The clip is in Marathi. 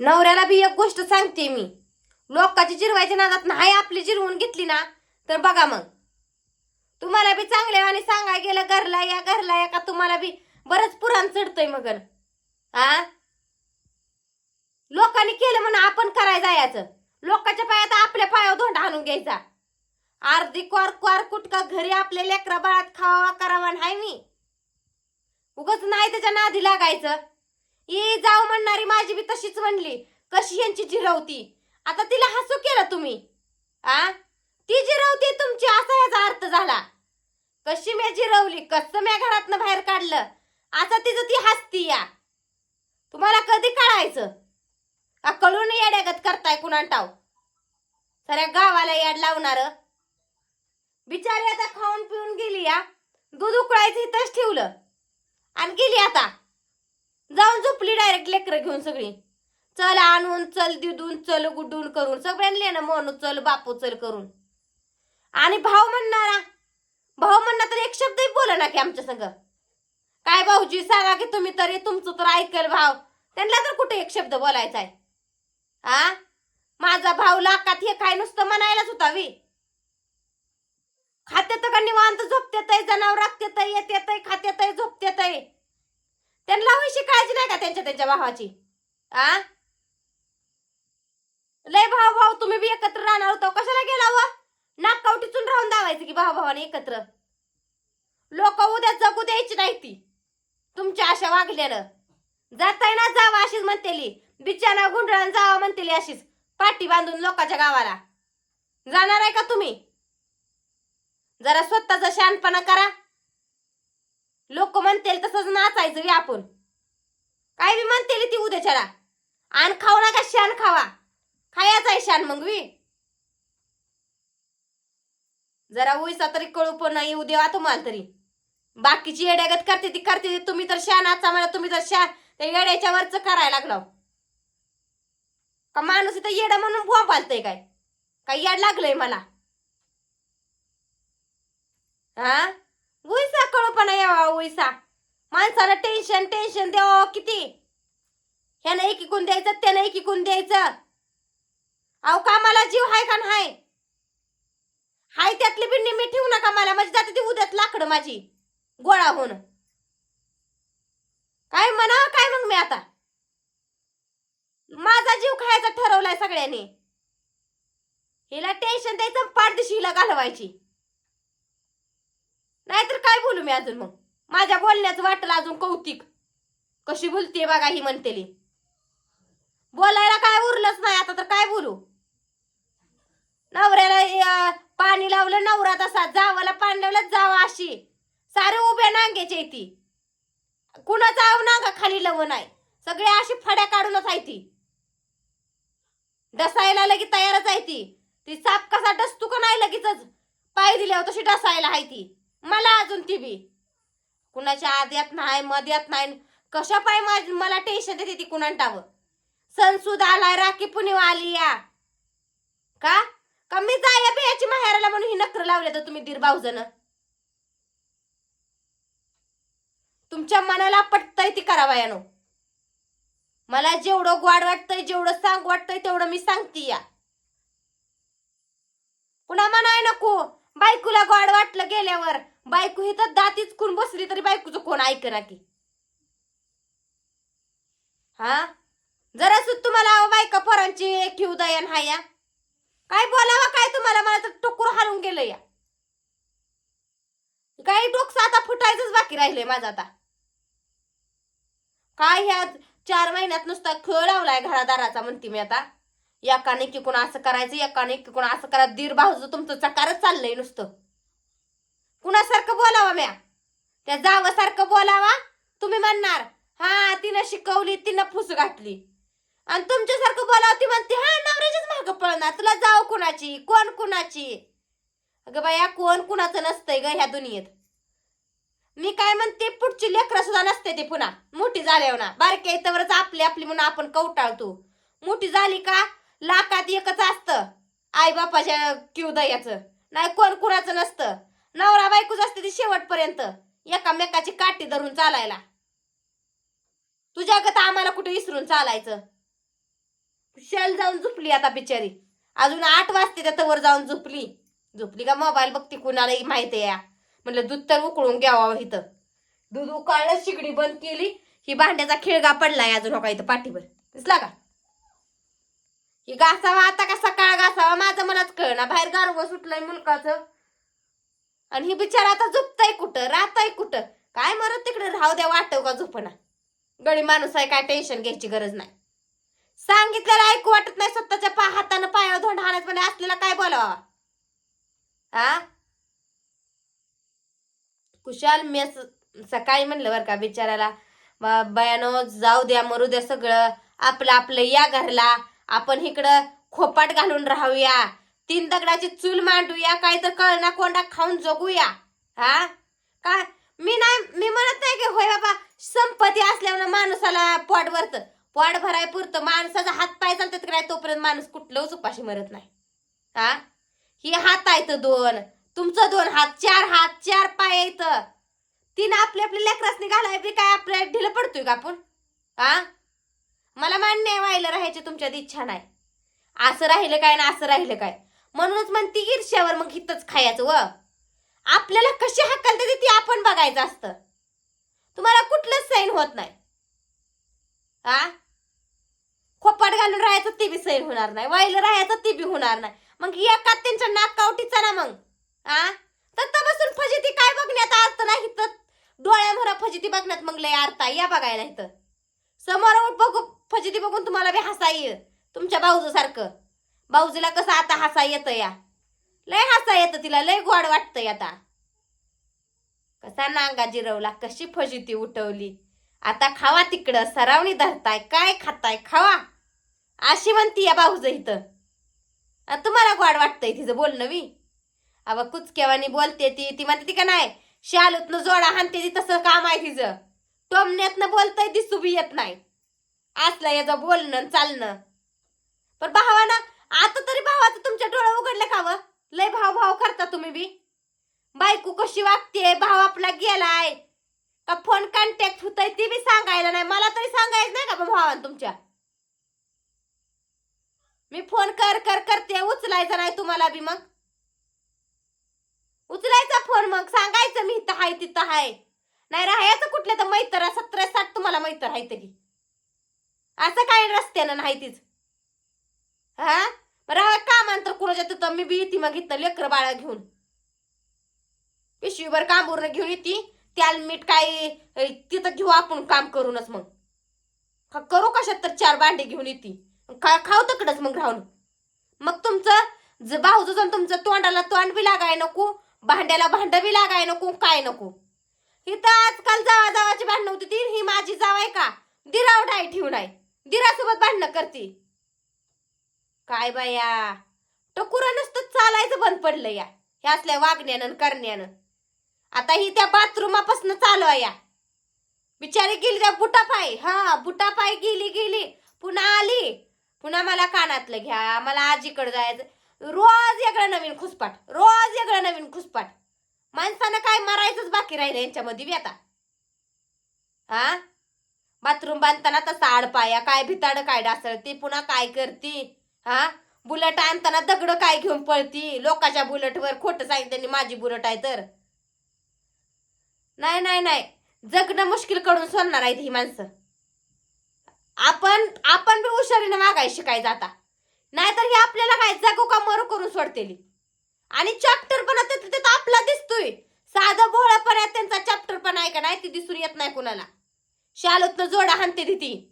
नवऱ्याला बी एक गोष्ट सांगते मी. लोकांची जिरवायच्या नादात नाही आपली जिरवून घेतली ना तर बघा मग. तुम्हाला बी चांगल्या आणि सांगाय गेलं घरला या घरला या का तुम्हाला बी बरंच पुराण चढतंय मग. आ? लोकांनी केलं म्हणून आपण करायला जायचं लोकांच्या पायात आपल्या पायावर धोंड आणून घ्यायचा. अर्धी क्वार क्वार कुटका घरी आपल्या लेकरा बाळात खावा करावा नाही मी. उगच नाही त्याच्या नादी लागायचं. ये जाऊ म्हणणारी माझी बी तशीच म्हणली. कशी यांची जिरवती? आता तिला हसू केलं तुम्ही. आ? ती जिरवती तुमची असा याचा अर्थ झाला. कशी मी जिरवली? कसं मी घरातनं बाहेर काढलं? आता तिचं ती हसती या. तुम्हाला कधी कळायचं? का कळून येड्यागत करताय कुणाटाव? साऱ्या गावाला याड लावणार? बिचारी आता खाऊन पिऊन गेली या. दूध उकळायचं इथंच ठेवलं. आणि गेली आता. जाऊन झोपली डायरेक्ट लेकरं घेऊन सगळी. चल आणून चल दिदून चल गुडून करून. सगळ्यांनी ना म्हणू चल बापू चल करून. आणि भाऊ म्हणणारा भाऊ म्हणणार तर एक शब्दही बोला ना की आमच्या संग. काय भाऊजी सांगा की तुम्ही तरी तुमचं तर ऐकल भाव त्यांना तर कुठे एक शब्द बोलायचा आहे? हा माझा भाऊ लाकात हे काय नुसतं म्हणायलाच होता वी. खात्यात का निवांत झोपतेत जनावर येत येत खात्यात झोपतेत त्यांना हवीशी काळजी नाही का त्यांच्या त्यांच्या भावाची? आ? लय भाऊ भाऊ तुम्ही बी एकत्र राहणार होतो. कशाला गेला व? नाकावटीतून राहून दावायचं की भाऊ भावाने एकत्र? लोक उद्या जगू द्यायची नाही ती. तुमच्या अशा वागल्यानं. जाताय ना जावा अशीच म्हणतेली. बिचारा गुंडळान जावा म्हणतेली अशीच. पाठी बांधून लोकांच्या गावाला. जाणार आहे का तुम्ही? जरा स्वतःचा शहाणपणा करा. लोक म्हणतील तसंच नाचायचं बी आपण. काय बी म्हणतील ती उद्याच्याला. आण खाऊ नका शान खावा. खायचा आहे शान मग वी जरा उईसा तरी कळू पण नाही येऊ देवा तुम्हाला तरी. बाकीची येड्यागत करते ती करते ती. तुम्ही तर शान आचा मला तुम्ही तर शान. त्या येड्याच्या वरच करायला लागलो. का माणूस इथं येडा म्हणून बुवा पालतय काय? काय येड लागलंय मला? हा उईसा कळपणा यावा उईसा माणसाला टेन्शन टेन्शन द्यावा किती? ह्यानं एकीकून द्यायचं त्यानं एकीकून द्यायचं. अहो कामाला जीव हाय का नाही? हाय त्यातली बिंडी मी ठेवू नका मला म्हणजे जाते ती उद्यात लाकडं माझी गोळा होऊन. काय म्हणावं काय मग मी आता? माझा जीव खायचा ठरवलाय सगळ्यांनी. हिला टेन्शन द्यायचं पाठदिशी हिला घालवायची. मी अजून मग. माझ्या बोलण्याचं वाटलं अजून कौतिक. कशी बोलते बघा ही म्हणतेली. बोलायला काय उरलंच नाही आता तर काय बोलू? नवऱ्याला पाणी लावलं नवरा तसा जावाला पाणी लावलं जावा अशी. सारे उभ्या नांग्याची ती. कुणाचा आव नांगा खाली लव नाही. सगळे अशी फड्या काढूनच आहे ती. डसायला लगी तयारच आहे ती. ती साप कसा डसतो का नाही लगेचच? पाय दिल्यावर तशी डसायला आहे ती. मला अजून ती बी. कुणाच्या आद्यात नाही मध्यात नाही. कशा पाय माझ- मला टेन्शन देते ती कुणांटावं सणसूद आलाय राखी पुणेवा आली या. का? का मी जाया बियाची माहेराला म्हणून ही नखर लावले तर तुम्ही दीर भाऊजन. तुमच्या मनाला पटतंय ती करावा यानो मला जेवढं गोड वाटतंय जेवढं सांग वाटतंय तेवढं मी सांगते या. पुन्हा म्हणाय नको? बायकूला गोड वाटलं गेल्यावर. बायको हे तर दातीच खून बसली तरी बायकोचं कोण ऐकना की? हा? जरा सुद्धा तुम्हाला बायका पोरांची ठेवू दयान हा या. काय बोलावा काय तुम्हाला? मला तर टोकूर हारून गेलं या. काही डोकं आता फुटायचंच बाकी राहिलंय माझं आता. काय ह्या चार महिन्यात नुसता खेळ लावलाय घरादाराचा म्हणते मी आता. एकाने की कोण असं करायचं एकाने की कोण असं करा दीर भाऊचं तुमचं चकारच चाललंय नुसतं. कुणासारखं बोलावा म्या? त्या जावासारखं बोलावा तुम्ही म्हणणार हा तिनं शिकवली तिनं फुस घातली. आणि तुमच्यासारखं बोलावं ती म्हणते हा नवऱ्याचीच मागं पळणार तुला जाव कुणाची कोण कुणाची? अगं बाया कोण कुणाचं नसतंय ग ह्या दुनियेत. मी काय म्हणते पुढची लेकरं सुद्धा नसते ते पुन्हा. मोठी झाल्यावर ना. बारक्या इथवरच आपली आपली म्हणून आपण कवटाळतो मोठी झाली का लाखात एकच असतं. आई बापाच्या किव दह्याचं नाही कोण कुणाचं नसतं. नवरा बायकोच असते ती शेवटपर्यंत. एकामेकाची काठी धरून चालायला. तुझ्या गत आम्हाला कुठे विसरून चालायचं? शेल जाऊन झोपली आता बिचारी. अजून आठ वाजते त्या तवर जाऊन झोपली. झोपली का मोबाईल बघते कुणालाही माहिती आहे या. म्हणलं दूध तर उकळून घ्यावा इथं. दूध उकाळलं शिगडी बंद केली. ही भांड्याचा खिळगा पडलाय अजून हो का इथं पाठीवर. दिसला का? ही घासावा आता का सकाळ घासावा? माझं मलाच कळना. बाहेर गारवं सुटलंय मुलकाचं. आणि ही बिचारा आता झोपताय कुठं? राहताय कुठं? काय मरत तिकडे? राहू द्या वाटव का झोपणा? गडी माणूस आहे काय टेन्शन घ्यायची गरज नाही. सांगितलेलं ऐकू वाटत नाही स्वतःच्या पा हातानं पायावर धोंड हाणत म्हणे असलेला काय बोलावा? हा कुशाल मी असं सकाळी म्हणलं बरं का बिचाराला बयानो जाऊ द्या मरू द्या सगळं. आपलं आपलं या घरला. आपण इकडं खोपाट घालून राहूया. तीन दगडाची चूल मांडूया काय तर कळना कोंडा खाऊन जगूया. हा? काय मी नाही मी म्हणत नाही की होय बाबा संपत्ती असल्यावर माणसाला पोट भरत. पोट भराय पुरतं. माणसाचा हात पाय चालतात काय तोपर्यंत माणूस कुठलंच उपाशी मरत नाही. हा? ही हात आहेत दोन. तुमचं दोन हात चार हात चार पाय आहेत. तीन आपले आपले लेकरासनी घालाय बी काय? आपल्या ढिलं पडतोय का आपण? हा? मला मान्य आहे व्हायला राहायची तुमच्यात इच्छा नाही. असं राहिलं काय ना असं राहिलं काय? म्हणूनच म्हणती ईर्ष्यावर मग हितच खायचं व. आपल्याला कशी हक्कलते ती आपण बघायचं असतं. तुम्हाला कुठलंच सैन होत नाही. आ? खोपाट घालून राहायचं ते बी सैन होणार नाही. वाईल राहायचं ते बी होणार नाही. मग एका त्यांच्या नाकावटीचा ना मग. आ? तर बसून फजिती काय बघण्यात अर्थ नाही तर डोळ्यामोरा फजिती बघण्यात मग लय अर्थ या बघायला इथं समोर बघू. फजिती बघून तुम्हाला बी हसाई तुमच्या भाऊजू सारखं भाऊजीला कसं आता हसा येतं या? लय हसा येतं तिला लय गोड वाटतंय आता. कसा नांगा जिरवला कशी फजिती उठवली. आता खावा तिकडं सरावणी धरताय काय खाताय खावा. अशी म्हणती या भाऊज इथं. आणि तुम्हाला गोड वाटतंय तिचं बोलणं मी अव कुचकेवानी बोलते ती ती म्हणते ती का नाही शालूतनं जोडा हाणते ती तसं काम आहे तिचं. टोमण्यातनं बोलतंय दिसू बी येत नाही. असलं याचं बोलणं चालणं. पण भावानं आता तरी भावाचं तुमच्या डोळं उघडलं का व? लय भाव भाव करता तुम्ही बी. बायको कशी वागते भाव आपला गेलाय. का फोन कॉन्टॅक्ट होत ती बी सांगायला नाही. मला तरी सांगायचं नाही का भावान भावानं तुमच्या? मी फोन कर कर करते. उचलायचा नाही तुम्हाला बी मग. उचलायचा फोन मग. सांगायचं मी इथं हाय तिथं हाय. नाही राहायचं कुठल्या तर मैत्र सतरा साठ तुम्हाला मैत्र आहे तरी. असं काय रस्त्यानं नाही तीच. हा? बरं कामांतर कुणाच्या तिथं. मी बी येते मग इथं लेकर बाळा घेऊन. पिशवीभर कांबूरनं घेऊन येते. त्याला मीठ काय तिथं घेऊ आपण काम करूनच मग. का- करू कशात तर चार भांडे घेऊन येते. खा खाऊ तकडच मग राहून. मग तुमचं ज भाऊचं जाऊन तुमचं तोंडाला तोंड बी लागाय नको भांड्याला भांड बी लागाय नको काय नको. इथं आजकाल जावा जावाची भांडणं होती ती ही माझी जाव आहे का? दिराव डाय ठेवून आहे. दिरासोबत भांडणं करते. काय बाया? टकुरा नसतं चालायचं बंद पडलं या. हे असल्या वागण्यानं करण्यानं. आता ही त्या बाथरूमापासून चालू आहे या. बिचारी गेली त्या बुटापाय हा बुटापाय गेली गेली. पुन्हा आली. पुन्हा मला कानातलं घ्या. मला आजीकडे जायचं. रोज वेगळं नवीन खुसपाट. रोज वेगळं नवीन खुसपाट. माणसानं काय मारायचंच बाकी राहिलं यांच्यामध्ये बी आता. हा? बाथरूम बांधताना तसा आडपाया काय भिताड काय डासळ ती पुन्हा काय करती? हा? बुलट आणताना दगड काय घेऊन पळती? लोकांच्या बुलटवर खोटं सांगितलं त्यांनी माझी बुलट आहे तर. नाही नाही नाही. जगणं मुश्किलकडून सोडणार आहेत ही माणसं. आपण आपण बी हुशारीने वागायला शिकायचं आता. नाहीतर हे आपल्याला काय जगू का मरू करून सोडतेली? आणि चॅप्टर पण त्यात आपला दिसतोय. साधं भोळपणात त्यांचा चॅप्टर पण आहे का नाही ती दिसून येत नाही कुणाला. शालोतनं जोडा हानते ती.